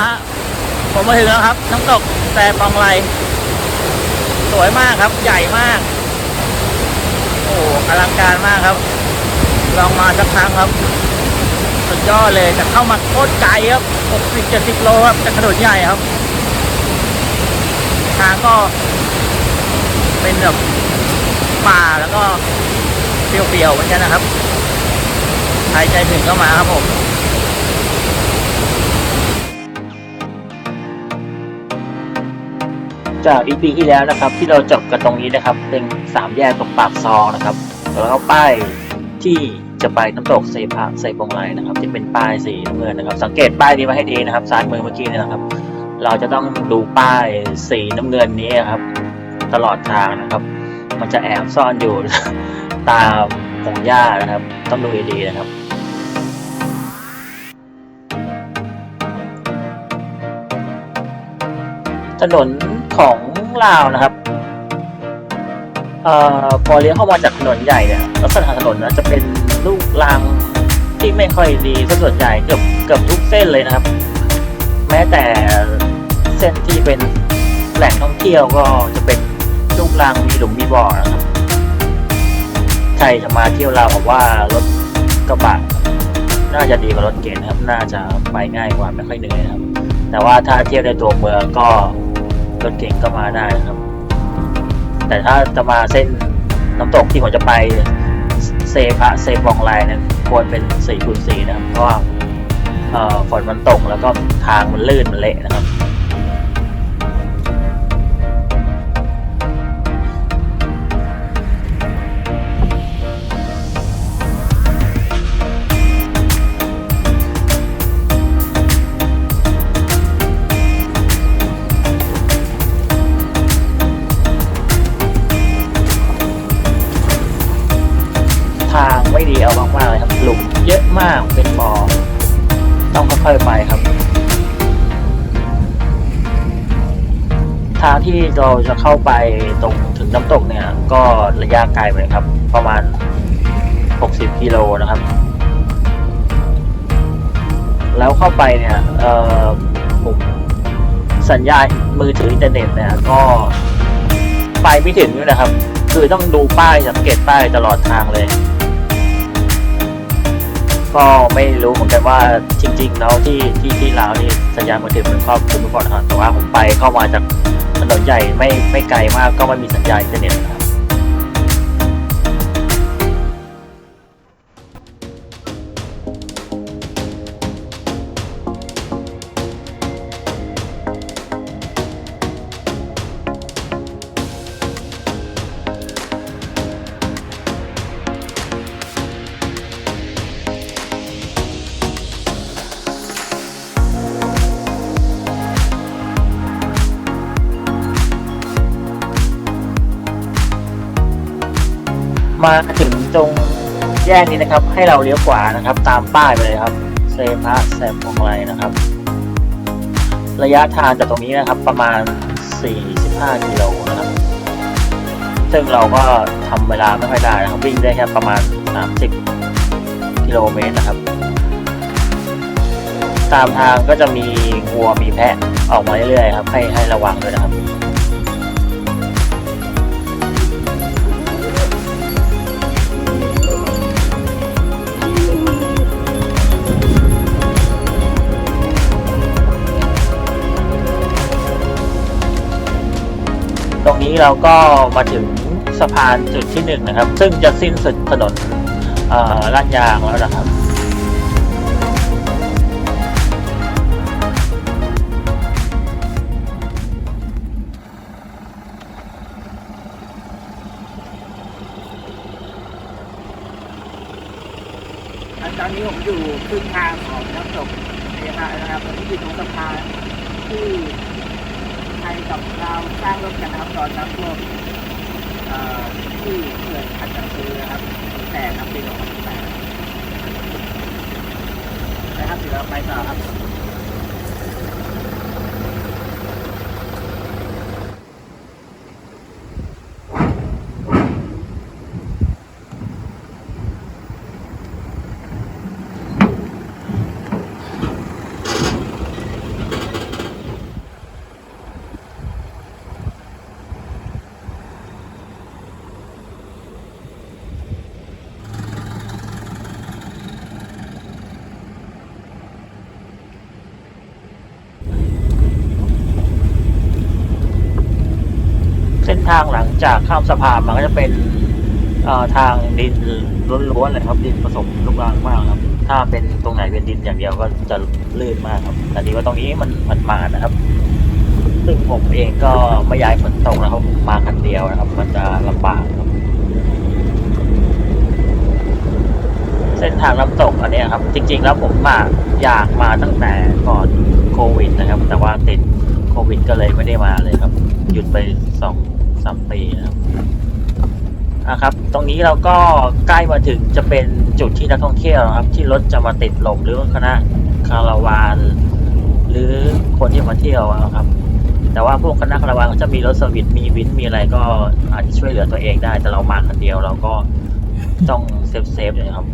ฮะผมมาถึงแล้วครับ น้ำตกแต่ปองไรสวยมากครับ ใหญ่มาก โอ้อลังการมากครับ ลองมาสักครั้งครับ สุดยอดเลยแต่เข้ามาโคตรไกลครับ60 70โลครับจากถนนใหญ่ครับ ทางก็ เป็นแบบป่าแล้วก็เปลี่ยวๆเหมือนกันนะครับ ใครใจถึงก็มาครับผม จากอีพีที่แล้วนะครับ ที่เราจบกันตรงนี้นะครับ เป็นสามแยกตรงปากซองนะครับ แล้วก็ป้ายที่จะไปน้ำตกเซพะเซปงไรนะครับที่เป็นป้ายสีน้ำเงินนะครับ สังเกตป้ายนี้ไว้ให้ดีนะครับซ้ายมือเมื่อกี้เนยนะครับ เราจะต้องดูป้ายสีน้ำเงินนี้ครับ ตลอดทางนะครับ มันจะแอบซ่อนอยู่ตามพงหญ้านะครับ ต้องดูดีๆนะครับ ถนนของลาวนะครับเอ่อพอเลี้ยวเข้ามาจากถนนใหญ่เนี่ยลักษณะถนนนะจะเป็นลูกรางที่ไม่ค่อยดีส่วนใหญ่เกือบเกือบทุกเส้นเลยนะครับ แม้แต่เส้นที่เป็นแหล่งท่องเที่ยวก็จะเป็นลูกรางมีหลุมมีบ่อนะครับใครจะมาเที่ยวลาวบอกว่ารถกระบะน่าจะดีกว่ารถเก๋งนะครับ น่าจะไปง่ายกว่าไม่ค่อยเหนื่อยครับ แต่ว่าถ้าเที่ยวในตัวเมืองก็ รถเก่งก็มาได้นะครับ แต่ถ้าจะมาเส้นน้ำตกที่ผมจะไปเซพะเซบองไลน์เนี่ยควรเป็นสี่คูณสี่นะครับเพราะว่าฝนมันตกแล้วก็ทางมันลื่นมันเละนะครับ ค่อยๆไปครับ ทางที่เราจะเข้าไปตรงถึงน้ำตกเนี่ย ก็ระยะไกลไปครับ ประมาณ 60 กิโลนะครับ แล้วเข้าไปเนี่ยผมสัญญาณมือถืออินเทอร์เน็ตเนี่ยก็ไปไม่ถึงด้วยนะครับ คือต้องดูป้ายสังเกตป้ายตลอดทางเลย ก็ไม่รู้เหมือนกันว่าจริง ๆ แล้วที่ที่ที่ลาวนี่สัญญาณมือถือมันครอบคลุมไปหมดนะครับแต่ว่าผมไปเข้ามาจากถนนใหญ่ไม่ไม่ไกลมากก็ไม่มีสัญญาณอินเทอร์เน็ตนะครับ มาถึงตรงแยกนี้นะครับ ให้เราเลี้ยวขวานะครับ ตามป้ายไปเลยครับเซพะแซมพงไรนะครับ ระยะทางจากตรงนี้นะครับประมาณ 45กิโลนะครับซึ่งเราก็ทำเวลาไม่ค่อยได้นะครับ วิ่งได้แค่ประมาณ 30กิโลเมตรนะครับ ตามทางก็จะมีวัวมีแพะออกมาเรื่อยๆครับให้ให้ระวังด้วยนะครับ เราก็มาถึงสะพานจุดที่หนึ่งนะครับ ซึ่งจะสิ้นสุดถนนลาดยางแล้วนะครับ ทางหลังจากข้ามสะพานมันก็จะเป็นทางดินล้วนๆเลยครับ ดินผสมลูกรังมากครับ ถ้าเป็นตรงไหนเป็นดินอย่างเดียวก็จะลื่นมากครับ แต่ดีว่าตรงนี้มันมันมานะครับ ซึ่งผมเองก็ไม่อยากให้ฝนตกนะครับมาคันเดียวนะครับ มันจะลำบากครับ เส้นทางน้ำตกอันนี้ครับ จริง ๆ แล้วผมมาอยากมาตั้งแต่ก่อนโควิดนะครับ แต่ว่าติดโควิดก็เลยไม่ได้มาเลยครับ หยุดไปสองามปีนะครับอะครับ ตรงนี้เราก็ใกล้มาถึงจะเป็นจุดที่นักท่องเที่ยวนะครับ ที่รถจะมาติดลมหรือคณะคาราวาน หรือคนที่มาเที่ยวอะครับ แต่ว่าพวกคณะคาราวานเขาจะมีรถสวิตมีวินมีอะไรก็อาจจะช่วยเหลือตัวเองได้ แต่เรามาคนเดียวเราก็ต้องเซฟเซฟๆอย่างนี้ยครับ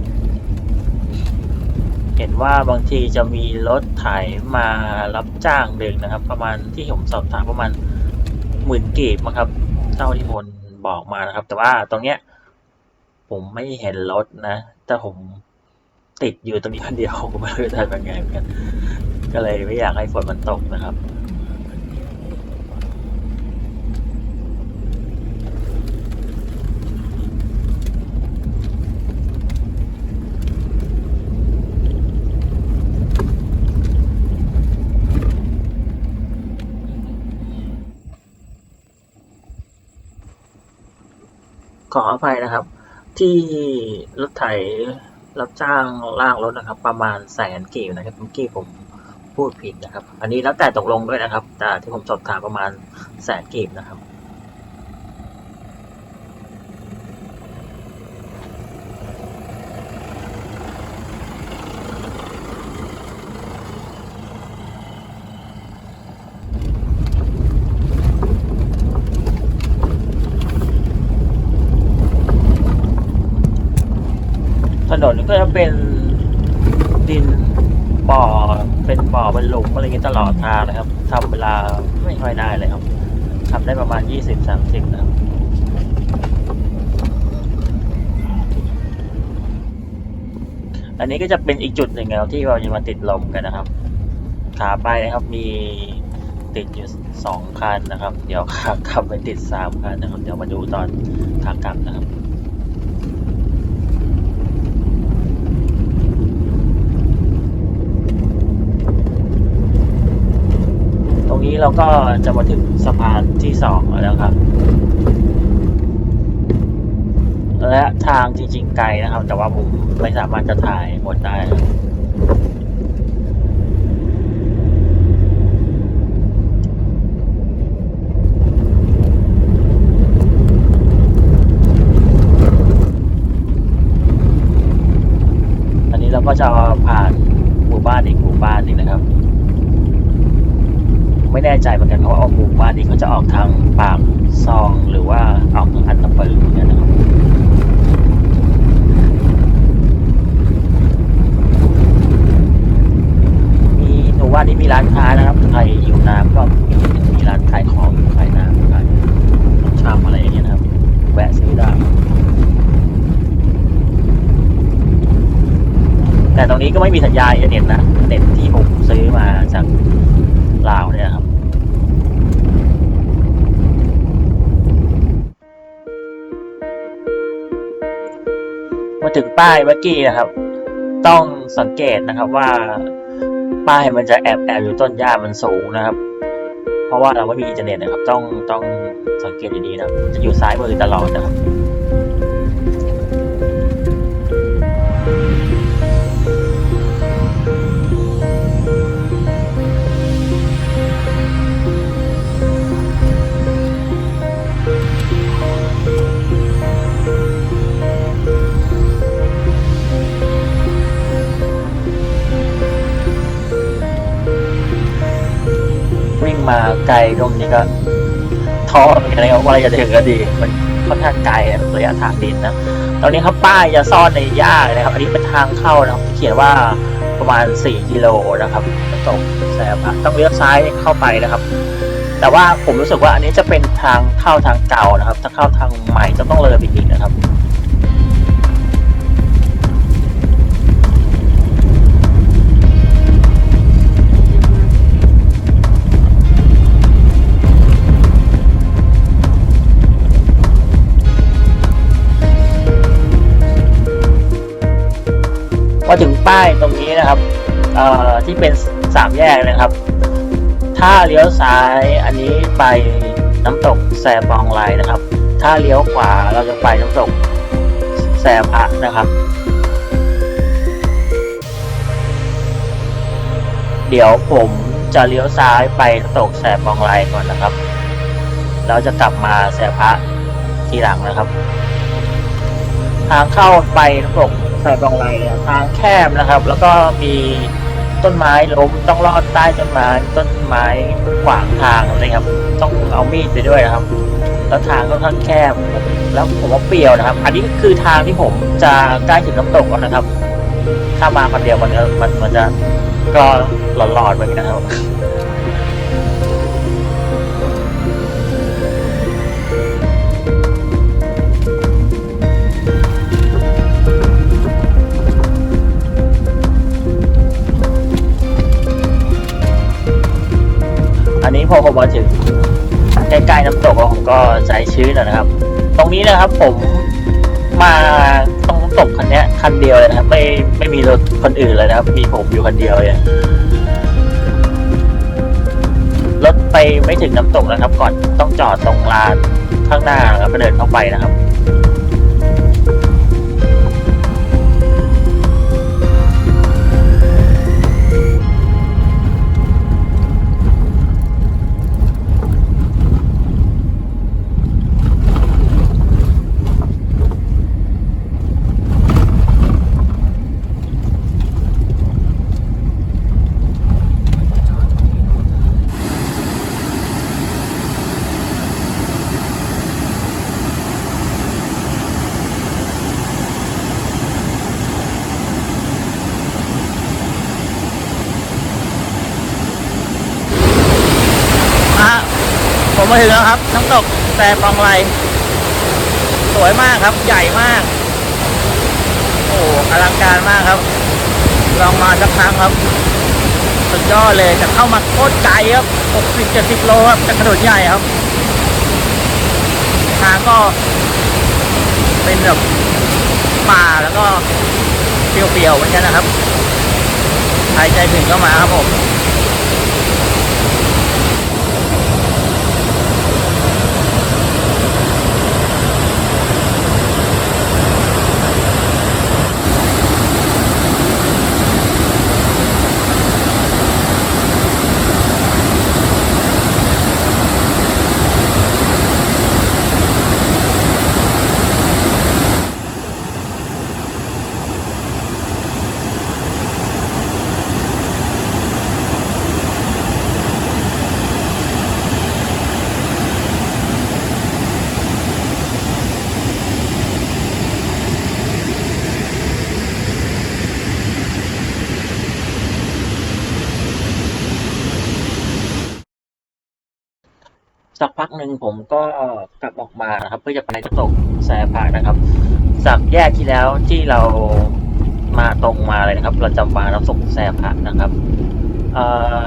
เห็นว่าบางทีจะมีรถไถมารับจ้างดึงนะครับ ประมาณที่ผมสอบถามประมาณหมื่นกีบมั้งครับ เท่าที่คนบอกมานะครับ แต่ว่าตรงเนี้ย ผมไม่เห็นรถนะแต่ผมติดอยู่ตรงนี้คนเดียวผมไม่รู้จะทำยังไงเหมือนกันก็เลยไม่อยากให้ฝนมันตกนะครับ ขออภัยนะครับ ที่รถไถรับจ้างลากรถนะครับ ประมาณแสนกีบนะครับเมื่อกี้ผมพูดผิดนะครับ อันนี้แล้วแต่ตกลงด้วยนะครับ แต่ที่ผมสอบถามประมาณแสนกีบนะครับ ก็จะเป็นดินบ่อเป็นบ่อเป็นหลุมอะไรเงี้ยตลอดทางนะครับทำเวลาไม่ค่อยได้เลยครับทำได้ประมาณยี่สิบสามสิบนะครับอันนี้ก็จะเป็นอีกจุดหนึ่งนะครับที่เราจะมาติดลมกันนะครับ ขาไปนะครับมีติดอยู่สองคันนะครับ เดี๋ยวขากลับไปติดสามคันนะครับ เดี๋ยวมาดูตอนขากลับนะครับ ตรง นี้เราก็จะมาถึงสะพานที่สองแล้วครับ และทางจริงๆไกลนะครับ แต่ว่าผมไม่สามารถจะถ่ายหมดได้อันนี้เราก็จะผ่านหมู่บ้านอีกหมู่บ้านหนึงนะครับ แน่ใจเหมือนกันเพราะว่าหมู่บ้านนี้เขาจะออกทางปากซองหรือว่าออกทางอันตะปือเนี่ยนะครับมีหมู่บ้านนี้มีร้านค้านะครับใครหิวน้ำก็มีมีร้านขายของขายน้ำขายชามอะไรอย่างเงี้ยนะครับแวะซื้อได้แต่ตรงนี้ก็ไม่มีสัญญาณอินเทอร์เน็ตนะ ป้ายเมื่อกี้นะครับ ต้องสังเกตนะครับว่าป้ายมันจะแอบแอบอยู่ต้นหญ้ามันสูงนะครับ เพราะว่าเราไม่มีอินเทอร์เน็ตนะครับ ต้องต้องสังเกตดีๆนะจะอยู่ซ้ายมือตลอดนะครับ ไกลตรงนี้ก็ท้อเหมือนกันนะครับว่าจะถึงก็ดี มันค่อนข้างไกลระยะทางดินนะ ตอนนี้ครับป้ายจะซ่อนในหญ้านะครับ อันนี้เป็นทางเข้านะครับเขียนว่าประมาณ 4 กิโลนะครับน้ำตกแสบต้องเลี้ยวซ้ายเข้าไปนะครับ แต่ว่าผมรู้สึกว่าอันนี้จะเป็นทางเข้าทางเก่านะครับ ถ้าเข้าทางใหม่จะต้องเลยไปอีกนะครับ ถึงป้ายตรงนี้นะครับที่เป็นสามแยกนะครับ ถ้าเลี้ยวซ้ายอันนี้ไปน้ำตกแซบองไลนะครับ ถ้าเลี้ยวขวาเราจะไปน้ำตกแซพะนะครับ เดี๋ยวผมจะเลี้ยวซ้ายไปน้ำตกแสบองไลก่อนนะครับแล้วจะกลับมาแสบพระทีหลังนะครับ ทางเข้าไปน้ำตก แสบบองไลทางแคบนะครับ แล้วก็มีต้นไม้ล้มต้องลอดใต้ต้นไม้ต้นไม้ขวางทางนะครับ ต้องเอามีดไปด้วยนะครับ แล้วทางก็ค่อนข้างแคบ แล้วผมว่าเปลี่ยวนะครับ อันนี้คือทางที่ผมจะใกล้ถึงน้ำตกแล้วนะครับ ถ้ามาคนเดียวมันก็มันมันจะก็หลอนๆเหมือนกันนะครับ นี้พอผมมาถึงใกล้ๆน้ำตกแล้วผมก็ใจชื้นแล้วนะครับ ตรงนี้นะครับผมมาตรงน้ำตกคันนี้คันเดียวเลยนะครับ ไม่ไม่มีรถคนอื่นเลยนะครับ มีผมอยู่คันเดียวเลยรถไปไม่ถึงน้ำตกนะครับ ก่อนต้องจอดตรงลานข้างหน้าแล้วก็เดินเข้าไปนะครับ ครับน้ำตกแต่ปองไลสวยมากครับ ใหญ่มาก โอ้อลังการมากครับ ลองมาสักครั้งครับ สุดยอดเลยจะเข้ามาโคตรไกลครับ 60 70 โลครับจากถนนใหญ่ครับ ทางก็เป็นแบบป่าแล้วก็เปลี่ยวๆเหมือนกันนะครับใครใจถึงก็มาครับผม สักพักหนึ่งผมก็กลับออกมานะครับ เพื่อจะไปน้ำตกแสพากนะครับ จากแยกที่แล้วที่เรามาตรงมาเลยนะครับ เราจะมาน้ำตกแสพากนะครับ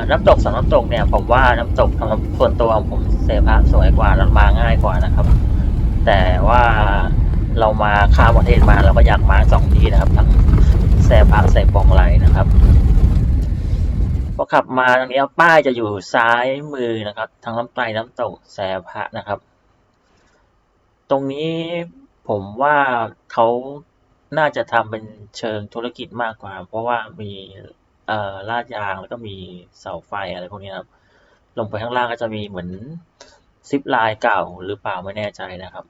น้ำตกสองน้ำตกเนี่ยผมว่าน้ำตกสำหรับส่วนตัวของผมแสพากสวยกว่าแล้วมาง่ายกว่านะครับ แต่ว่าเรามาข้ามประเทศมาเราก็อยากมาสองที่นะครับ ทั้งแสพากแสปองไลนะครับ พอขับมาตรงนี้ป้ายจะอยู่ซ้ายมือนะครับ ทางลำไตน้ำตกแสพะนะครับ ตรงนี้ผมว่าเขาน่าจะทำเป็นเชิงธุรกิจมากกว่า เพราะว่ามีเอ่อลาดยางแล้วก็มีเสาไฟอะไรพวกนี้ครับลงไปข้างล่างก็จะมีเหมือนซิปไลน์เก่าหรือเปล่าไม่แน่ใจนะครับ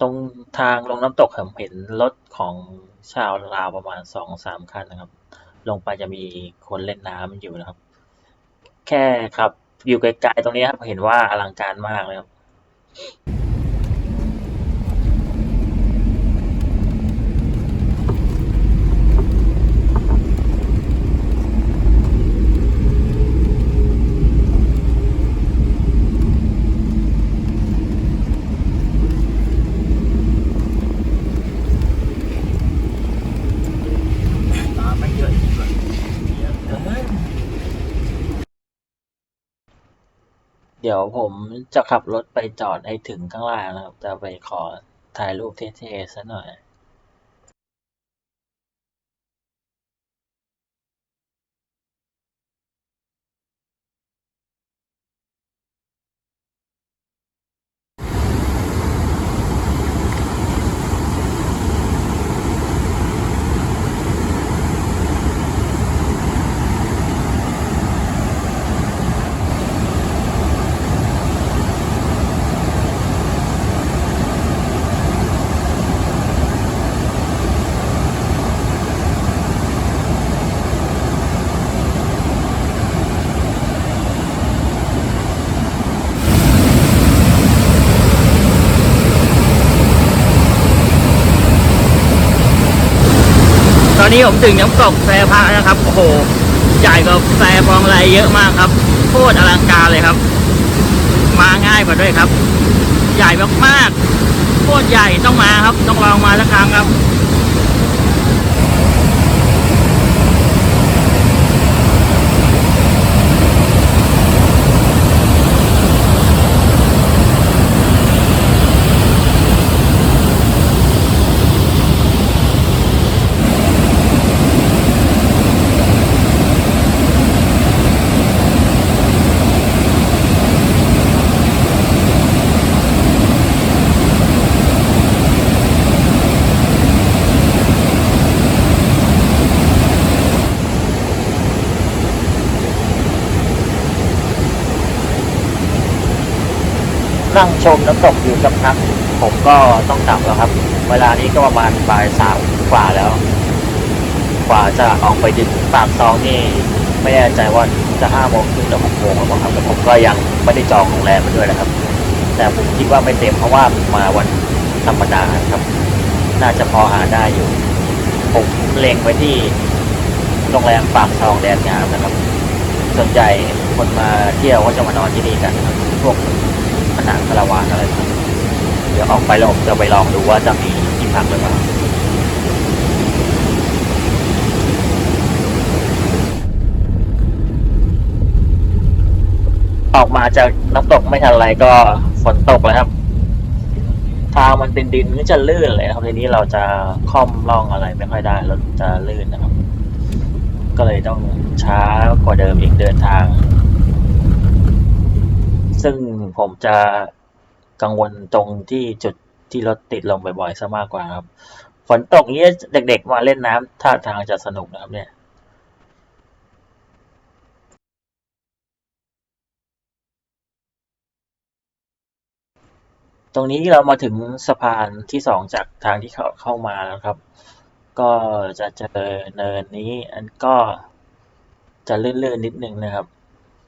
ตรงทางลงน้ำตกผมเห็นรถของชาวลาวประมาณสองสามคันนะครับ ลงไปจะมีคนเล่นน้ำอยู่นะครับ แค่ครับ อยู่ไกลๆตรงนี้ครับเห็นว่าอลังการมากเลยครับ น้ำไม่เยอะจริงเลย เดี๋ยวผมจะขับรถไปจอดให้ถึงข้างล่างนะครับ จะไปขอถ่ายรูปเท่ๆซะหน่อย อนนี้ผมถึงน้ำตกแฟพระนะครับ โอ้โหใหญ่กว่าแฟฟองไรเยอะมากครับ โคตรอลังการเลยครับ มาง่ายกว่าด้วยครับ ใหญ่มากๆโคตรใหญ่ต้องมาครับ ต้องลองมาสักครั้งครับ นั่งชมน้ำตกอยู่สักพักผมก็ต้องกลับแล้วครับ เวลานี้ก็ประมาณบ่ายสามกว่าแล้ว กว่าจะออกไปถึงปากซองนี่ไม่แน่ใจว่าจะห้าโมงครึ่งหรือหกโมงหรือเปล่าครับแต่ผมก็ยังไม่ได้จองโรงแรมมาด้วยนะครับ แต่ผมคิดว่าไม่เต็มเพราะว่ามาวันธรรมดาครับ น่าจะพอหาได้อยู่ ผมเล็งไปที่โรงแรมปากซองแดนงามนะครับ ส่วนใหญ่คนมาเที่ยวก็จะมานอนที่นี่กันครับพวกผนังคาราวานอะไรครับเดี๋ยวออกไปแล้วผมจะไปลองดูว่าจะมีที่พักหรือเปล่าออกมาจากน้ำตกไม่ทันไรก็ฝนตกแล้วครับทางมันเป็นดินก็จะลื่นเลยครับทีนี้เราจะค่อมล่องอะไรไม่ค่อยได้รถจะลื่นนะครับ ก็เลยต้องช้ากว่าเดิมอีกเดินทาง ซึ่งผมจะ กังวลตรงที่จุดที่รถติดลมบ่อยๆซะมากกว่าครับ ฝนตกนี้เด็ก ๆ มาเล่นน้ำท่าทางจะสนุกนะครับเนี่ยตรงนี้เรามาถึงสะพานที่สองจากทางที่เขาเข้ามาแล้วครับ ก็จะเจอเนินนี้อันก็จะเลื่อนๆนิดนึงนะครับ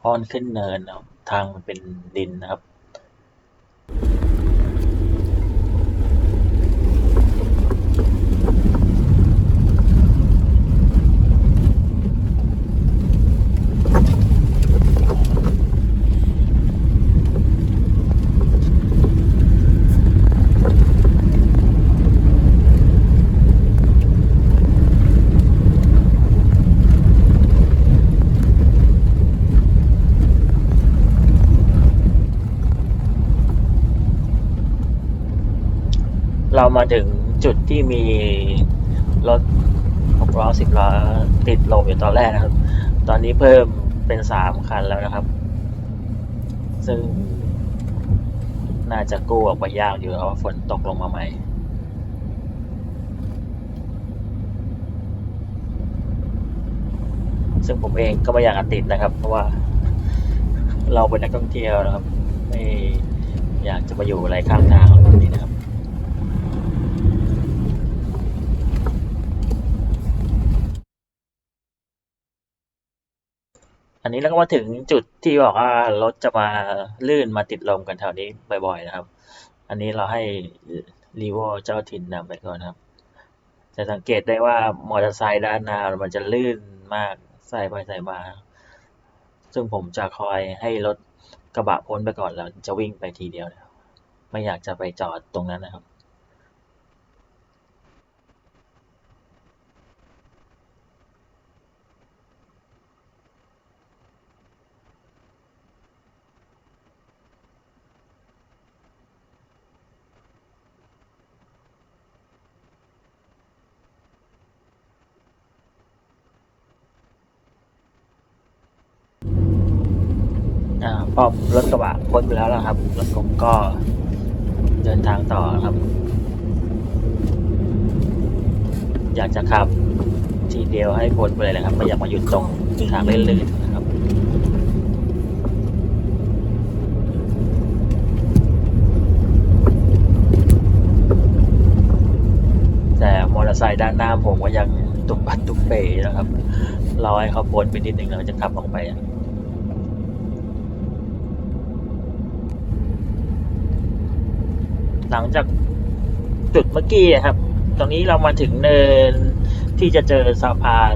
พราะมันขึ้นเนินนะครับทางมันเป็นดินนะครับ มาถึงจุดที่มีรถหกล้อสิบล้อติดลมอยู่ตอนแรกนะครับ ตอนนี้เพิ่มเป็นสามคันแล้วนะครับ ซึ่งน่าจะกู้ออกไปยากอยู่เพราะฝนตกลงมาใหม่ซึ่งผมเองก็ไม่อยากติดนะครับ เพราะว่าเราเป็นนักท่องเที่ยวนะครับ ไม่อยากจะมาอยู่อะไรข้างทางแบบนี้นะครับ อันนี้เราก็มาถึงจุดที่บอกว่ารถจะมาลื่นมาติดลมกันแถวนี้บ่อยๆนะครับ อันนี้เราให้รีโวเจ้าถิ่นนำไปก่อนครับ จะสังเกตได้ว่ามอเตอร์ไซค์ด้านหน้ามันจะลื่นมากใส่ไปใส่มา ซึ่งผมจะคอยให้รถกระบะพ้นไปก่อนแล้วจะวิ่งไปทีเดียวนะไม่อยากจะไปจอดตรงนั้นนะครับ อ่าพอรถกระบะพ้นไปแล้วนะครับ รถผมก็เดินทางต่อครับ อยากจะขับทีเดียวให้พ้นไปเลยนะครับไม่อยากมาหยุดตรงทางลื่นๆนะครับแต่มอเตอร์ไซค์ด้านหน้าผมก็ยังตุกปัดตุกเป๋นะครับรอให้เขาพ้นไปนิดนึงแล้วจะขับออกไปอะ หลังจากจุดเมื่อกี้อะครับ ตรงนี้เรามาถึงเนินที่จะเจอสะพาน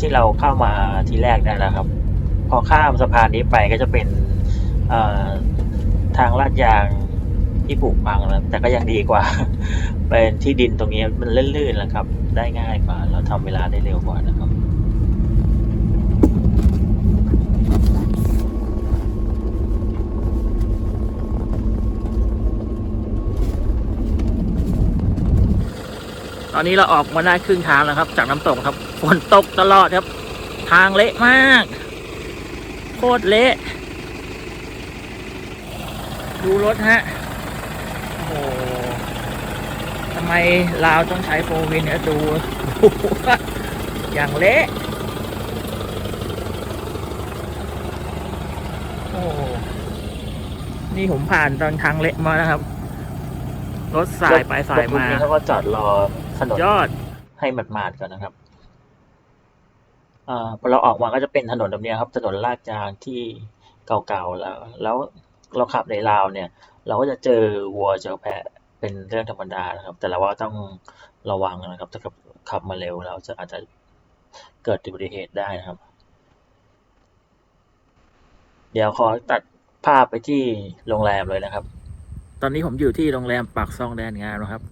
ที่เราเข้ามาทีแรกได้แล้วครับ พอข้ามสะพานนี้ไปก็จะเป็นทางลาดยางที่ปลูกพังแล้วแต่ก็ยังดีกว่า เป็นที่ดินตรงนี้มันลื่นๆแล้วครับ ได้ง่ายกว่า เราทำเวลาได้เร็วกว่านะครับ ตอนนี้เราออกมาได้ครึ่งทางแล้วครับ จากน้ำตกครับ ฝนตกตลอดครับ ทางเละมาก โคตรเละ ดูรถฮะ โอ้โหทำไมลาวต้องใช้โฟร์วินเนี่ยดู อย่างเละโอ้โหนี่ผมผ่านตอนทางเละมานะครับ รถสายไปสายมาเขาก็จอดรอ ถนนยอดให้หมาดๆก่อนนะครับอ่าพอเราออกมาก็จะเป็นถนนแบบเนี้ยครับ ถนนลาดยางที่เก่าๆแล้ว แล้วเราขับในลาวเนี่ย เราก็จะเจอวัวเจอแพะเป็นเรื่องธรรมดานะครับ แต่เราว่าต้องระวังนะครับ ถ้าขับขับมาเร็วเราจะอาจจะเกิดอุบัติเหตุได้นะครับ เดี๋ยวขอตัดภาพไปที่โรงแรมเลยนะครับ ตอนนี้ผมอยู่ที่โรงแรมปากซองแดนงามนะครับ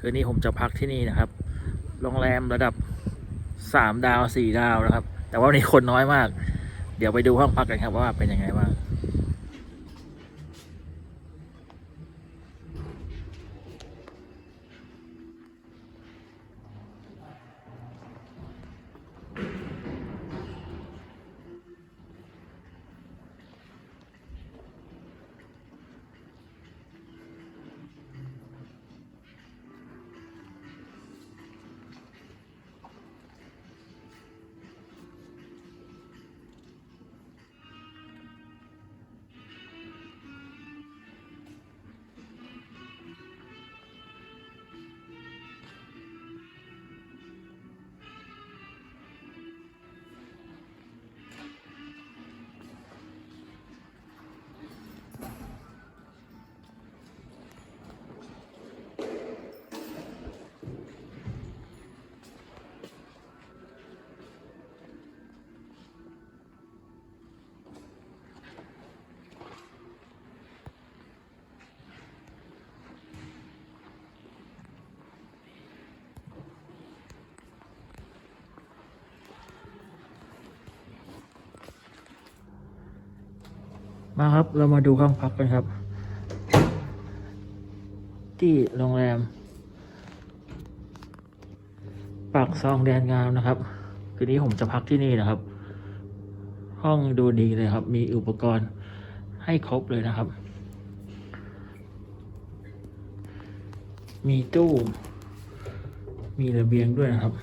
คืนนี้ผมจะพักที่นี่นะครับ โรงแรมระดับสามดาวสี่ดาวนะครับ แต่ว่าวันนี้คนน้อยมาก เดี๋ยวไปดูห้องพักกันครับว่าเป็นยังไงบ้าง มาครับ เรามาดูห้องพักกันครับ ที่โรงแรม ปากซองแดนงามนะครับ คืนนี้ผมจะพักที่นี่นะครับ ห้องดูดีเลยครับ มีอุปกรณ์ให้ครบเลยนะครับ มีตู้ มีระเบียงด้วยนะครับ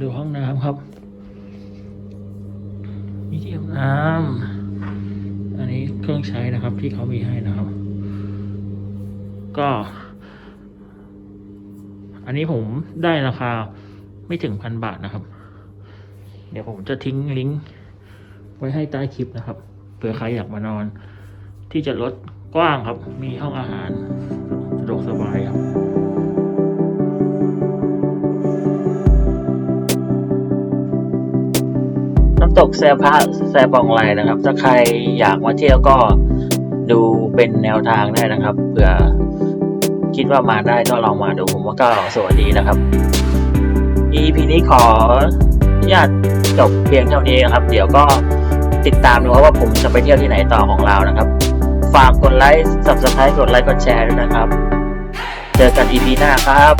ดูห้องน้ำครับ น้ำอันนี้เครื่องใช้นะครับที่เขามีให้นะครับ ก็ อันนี้ผมได้ราคาไม่ถึงพันบาทนะครับ เดี๋ยวผมจะทิ้งลิงก์ไว้ให้ใต้คลิปนะครับเผื่อใครอยากมานอน ที่จะรถกว้างครับ มีห้องอาหารสะดวกสบายครับำตกแซพะแซบองไลนะครับ ถ้าใครอยากมาเที่ยวก็ดูเป็นแนวทางได้นะครับเผื่อคิดว่ามาได้ก็ลองมาดูผมว่าก็สวัสดีนะครับ EP นี้ขออนุญาตจบเพียงเท่านี้นะครับ เดี๋ยวก็ติดตามดูว่าผมจะไปเที่ยวที่ไหนต่อของเรานะครับ ฝากกดไลค์ subscribe กดไลค์กดแชร์ด้วยนะครับ เจอกัน EP หน้าครับ